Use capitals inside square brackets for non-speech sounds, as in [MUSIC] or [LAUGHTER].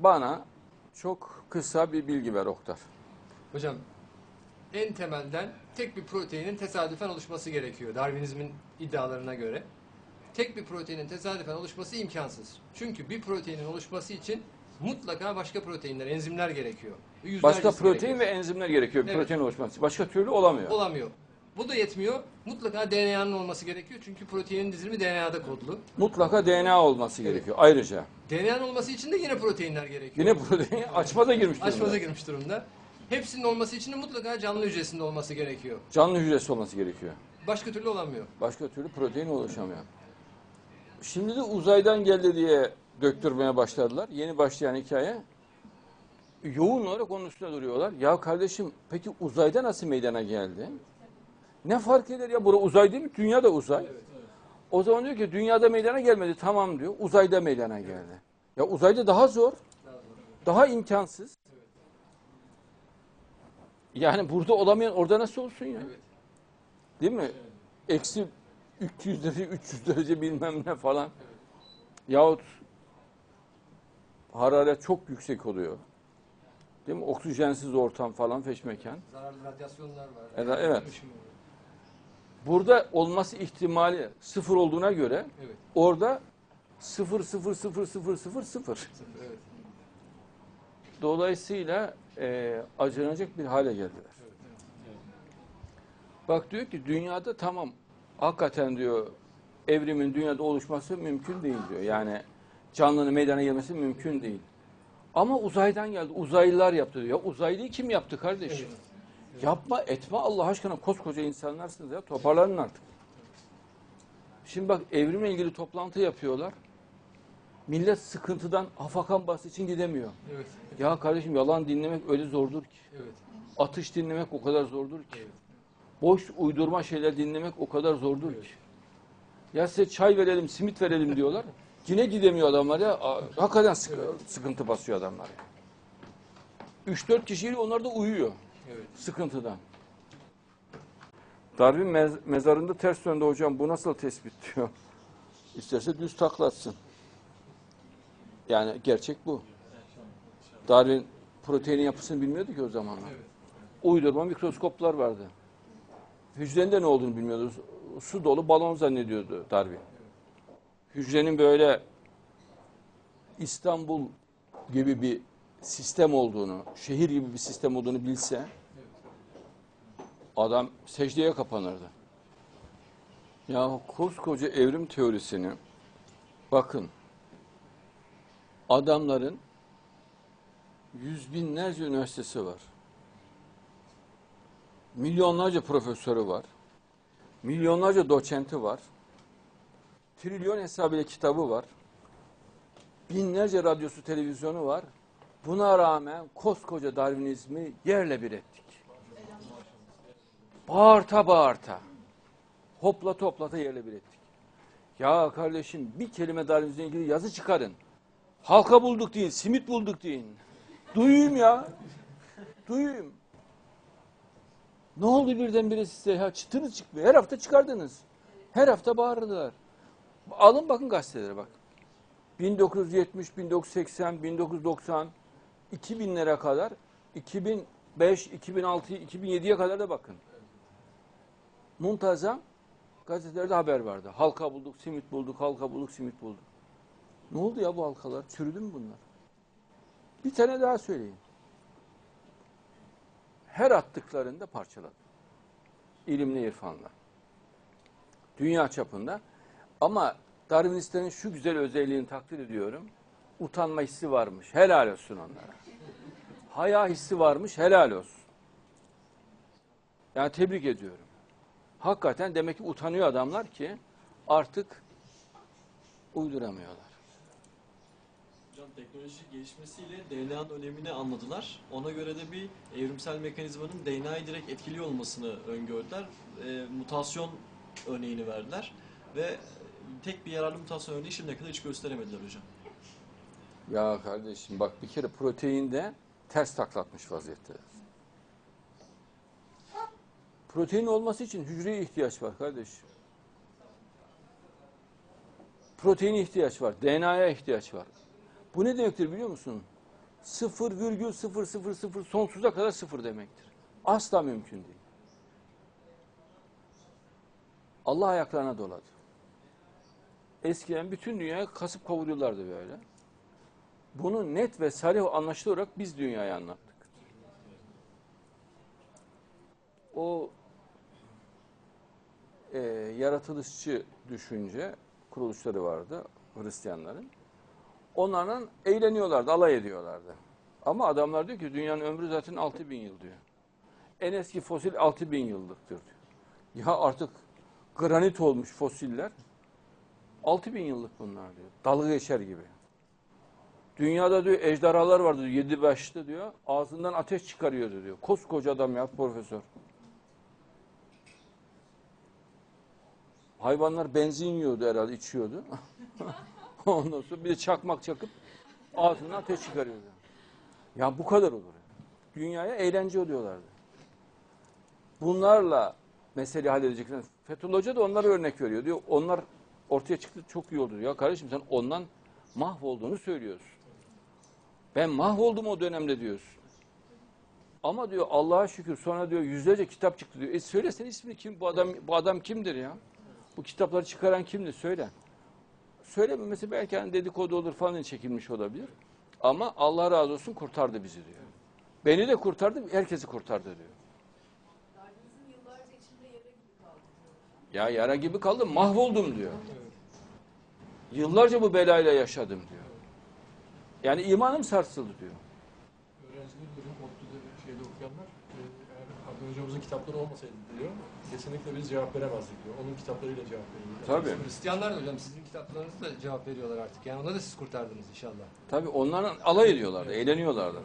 bana çok kısa bir bilgi ver Oktar. Hocam en temelden tek bir proteinin tesadüfen oluşması gerekiyor Darwinizmin iddialarına göre. Tek bir proteinin tesadüfen oluşması imkansız. Çünkü bir proteinin oluşması için mutlaka başka proteinler, enzimler gerekiyor. Başka protein gerekiyor. ve enzimler gerekiyor Evet. protein oluşması. Başka türlü olamıyor. olamıyor. Bu da yetmiyor. Mutlaka DNA'nın olması gerekiyor. Çünkü proteinin dizilimi DNA'da kodlu. Mutlaka DNA olması gerekiyor ayrıca. DNA'nın olması için de yine proteinler gerekiyor. Yine protein açmaza girmiş durumda. Açmaza girmiş durumda. Hepsinin olması için de mutlaka canlı hücresinde olması gerekiyor. Canlı hücresi olması gerekiyor. Başka türlü olamıyor. Başka türlü protein oluşamıyor. Şimdi de uzaydan geldi diye döktürmeye başladılar. Yeni başlayan hikaye. Yoğun olarak onun üstüne duruyorlar. Ya kardeşim peki uzayda nasıl meydana geldi? Ne fark eder ya? Bura uzay değil mi? Dünya da uzay. O zaman diyor ki dünyada meydana gelmedi. Tamam diyor. Uzayda meydana geldi. Ya uzayda daha zor. Daha imkansız. Yani burada olamayan orada nasıl olsun ya? Evet. Değil mi? Eksi 300 derece, 300 derece bilmem ne falan. Yahut hararet çok yüksek oluyor. Değil mi? Oksijensiz ortam falan feşmekan. Zararlı radyasyonlar var. Evet, evet. Burada olması ihtimali sıfır olduğuna göre Evet. orada sıfır sıfır sıfır sıfır sıfır sıfır. Evet. Dolayısıyla e, acınacak bir hale geldiler. Bak diyor ki dünyada tamam hakikaten diyor evrimin dünyada oluşması mümkün değil diyor. Yani canlının meydana gelmesi mümkün değil. Ama uzaydan geldi. Uzaylılar yaptı diyor. Ya uzaylıyı kim yaptı kardeşim? Yapma etme Allah aşkına koskoca insanlarsınız ya toparlanın artık. Şimdi bak evrimle ilgili toplantı yapıyorlar. Millet sıkıntıdan afakan bası için gidemiyor. Evet. Ya kardeşim yalan dinlemek öyle zordur ki. Evet. Atış dinlemek o kadar zordur ki. Evet. Boş uydurma şeyler dinlemek o kadar zordur ki. Ya size çay verelim, simit verelim diyorlar. Yine gidemiyor adamlar ya. Hakikaten sıkı- sıkıntı basıyor adamlar. 3-4 kişiyle onlar da uyuyor Evet. sıkıntıdan. Darwin mez- mezarında ters döndü hocam. Bu nasıl tespit diyor. İsterse düz taklatsın. Yani gerçek bu. Darwin proteinin yapısını bilmiyordu ki o zamanlar. Evet. Uydurma mikroskoplar vardı. Hücrenin de ne olduğunu bilmiyordu. Su dolu balon zannediyordu Darwin. Hücrenin böyle İstanbul gibi bir sistem olduğunu, şehir gibi bir sistem olduğunu bilse adam secdeye kapanırdı. Ya koskoca evrim teorisini bakın adamların yüz binlerce üniversitesi var. Milyonlarca profesörü var. Milyonlarca doçenti var. Trilyon hesabıyla kitabı var. Binlerce radyosu, televizyonu var. Buna rağmen koskoca Darwinizmi yerle bir ettik. Bağırta bağırta. Hopla toplata yerle bir ettik. Ya kardeşim bir kelime Darwinizmle ilgili yazı çıkarın. Halka bulduk deyin, simit bulduk deyin. Duyayım ya. Duyayım. Ne oldu birdenbire size ya çıtınız çıkmıyor. Her hafta çıkardınız. Her hafta bağırdılar. Alın bakın gazetelere bak. 1970, 1980, 1990, 2000'lere kadar, 2005, 2006, 2007'ye kadar da bakın. Muntazam gazetelerde haber vardı. Halka bulduk, simit bulduk, halka bulduk, simit bulduk. Ne oldu ya bu halkalar? Çürüdü mü bunlar? Bir tane daha söyleyeyim. Her attıklarında parçaladı. İlimle, irfanla. Dünya çapında. Ama Darwinistlerin şu güzel özelliğini takdir ediyorum. Utanma hissi varmış. Helal olsun onlara. Haya hissi varmış. Helal olsun. Yani tebrik ediyorum. Hakikaten demek ki utanıyor adamlar ki artık uyduramıyorlar. Hocam teknoloji gelişmesiyle DNA'nın önemini anladılar. Ona göre de bir evrimsel mekanizmanın DNA'yı direkt etkiliyor olmasını öngördüler. E, mutasyon örneğini verdiler ve tek bir yararlı mutasyon örneği şimdiye kadar hiç gösteremediler hocam. Ya kardeşim bak bir kere proteinde ters taklatmış vaziyette. Protein olması için hücreye ihtiyaç var kardeşim. Proteine ihtiyaç var, DNA'ya ihtiyaç var. Bu ne demektir biliyor musun? 0,000 sonsuza kadar sıfır demektir. Asla mümkün değil. Allah ayaklarına doladı. Eskiden bütün dünyayı kasıp kavuruyorlardı böyle. Bunu net ve sarih anlaşılır olarak biz dünyaya anlattık. O e, yaratılışçı düşünce kuruluşları vardı Hristiyanların. Onlarla eğleniyorlardı, alay ediyorlardı. Ama adamlar diyor ki dünyanın ömrü zaten 6000 yıl diyor. En eski fosil 6000 yıllıktır diyor. Ya artık granit olmuş fosiller 6000 yıllık bunlar diyor. Dalga geçer gibi. Dünyada diyor ejderhalar vardı diyor, yedi başlı diyor. Ağzından ateş çıkarıyordu diyor. Koskoca adam ya profesör. Hayvanlar benzin yiyordu herhalde, içiyordu. [LAUGHS] Ondan sonra bir de çakmak çakıp ağzından ateş çıkarıyordu. Ya bu kadar olur. Dünyaya eğlence oluyorlardı. Bunlarla meseleyi halledecekler. Fethullah Hoca da onlara örnek veriyor. Diyor onlar ortaya çıktı çok iyi oldu. Ya kardeşim sen ondan mahvolduğunu söylüyorsun. Ben mahvoldum o dönemde diyorsun. Ama diyor Allah'a şükür sonra diyor yüzlerce kitap çıktı diyor. E söylesene ismini kim bu adam bu adam kimdir ya? Bu kitapları çıkaran kimdir söyle. Söylememesi belki hani dedikodu olur falan çekilmiş olabilir. Ama Allah razı olsun kurtardı bizi diyor. Beni de kurtardı, herkesi kurtardı diyor. Ya yara gibi kaldım, mahvoldum diyor. Yıllarca bu belayla yaşadım diyor. Yani imanım sarsıldı diyor. Öğrenciler bugün ODTÜ'de şeyde okuyanlar e, eğer Hakan hocamızın kitapları olmasaydı diyor kesinlikle biz cevap veremezdik diyor. Onun kitaplarıyla cevap verildi. Tabii. Hristiyanlar da hocam sizin kitaplarınızla cevap veriyorlar artık. Yani ona da siz kurtardınız inşallah. Tabii onlarla alay ediyorlardı, eğleniyorlardı.